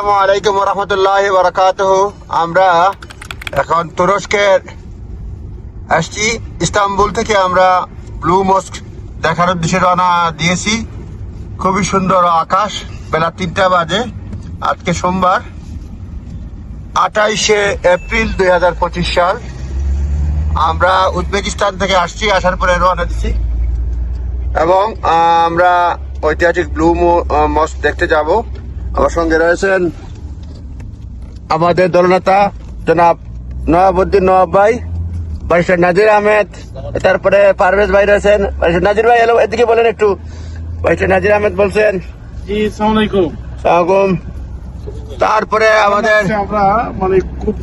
আসসালামু আলাইকুম রহমতুল্লাহ বারাকাতুহ আমরা এখন তুরস্কের আসছি। ইস্তাম্বুল থেকে আমরা ব্লু মস্ক দেখার উদ্দেশ্যে রওনা দিয়েছি। খুবই সুন্দর আকাশ, বেলা তিনটা বাজে। আজকে সোমবার, আঠাইশে এপ্রিল দুই হাজার পঁচিশ সাল। আমরা উজবেকিস্তান থেকে আসছি, আসার পরে রওনা দিচ্ছি এবং আমরা ঐতিহাসিক ব্লু মস্ক দেখতে যাব। আমার সঙ্গে রয়েছেন আমাদের দলনেতা জনাব নবাবুদ্দিন নবাব ভাই বারিস্টার নাজির আহমেদ তারপরে পারভেজ ভাই রয়েছেন। বারিস্টার নাজির ভাই এলো এদিকে বলেন একটু। বারিস্টার নাজির আহমেদ বলছেন। জি সালাম আলাইকুম। সালামালাইকুম তারপরে আমাদের আমরা মানে খুব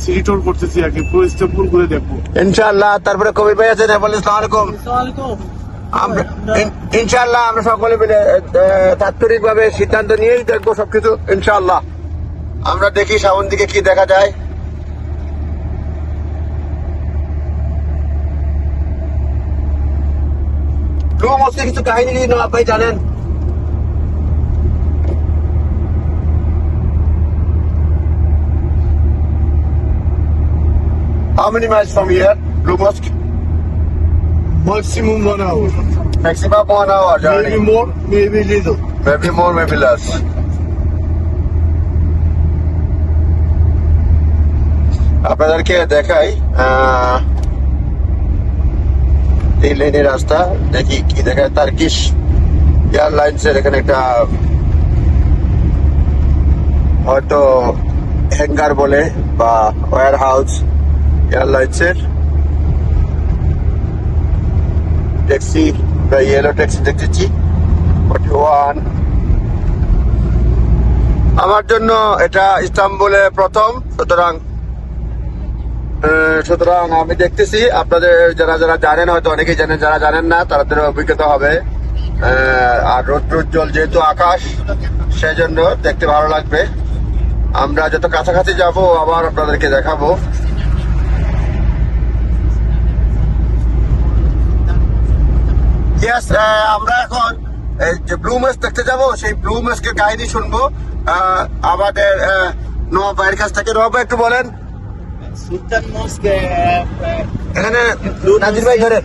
সিটি ট্যুর করতেছি আর কি পুরো ইস্তাম্বুল ঘুরে দেখব। ইনশাআল্লাহ তারপরে কবির ভাই আছেন বলেন সালাম আলাইকুম। আমরা ইন- ইনশাআল্লাহ আমরা সকলে মিলে তাৎপরিক ভাবে সিদ্ধান্ত নিয়েই দেখব সবকিছু ইনশাআল্লাহ। আমরা দেখি সামন দিকে কি দেখা যায়। ব্লু মস্কে কিছু কাহিনী না ভাই জানেন? How many miles from here, Blue Mosque? Maximum one hour Maximum one hour journey. maybe more maybe little Maybe more, maybe less. আপনাদেরকে দেখাই এই লেনের রাস্তা দেখি কি দেখায় তার্কিশ এয়ারলাইন্স এর এখানে একটা হয়তো হ্যাঙ্গার বলে বা ওয়ার হাউস এয়ারলাইন্স ট্যাক্সি বা ইয়েলো ট্যাক্সি দেখতেছি ফর্টি ওয়ান আমার জন্য এটা ইস্তাম্বুলে প্রথম, সুতরাং সুতরাং আমি দেখতেছি, আপনাদের যারা যারা জানেন, হয়তো অনেকেই জানেন, যারা জানেন না তাদের অভিজ্ঞতা হবে। আর রৌদ্রোজ্জ্বল যেহেতু আকাশ সেই জন্য দেখতে ভালো লাগবে। আমরা যত কাছাকাছি যাব, আবার আপনাদেরকে দেখাবো। ইয়েস আমরা এখন এই যে ব্লু মেস দেখতে যাব সেই ব্লু মেসকে কাহিনী শুনব। আমাদের নবাব ভাইয়ের কাছ থেকে। নবাব একটু বলেন। সুলতান মস্ক এখানে নাজির ভাই ধরে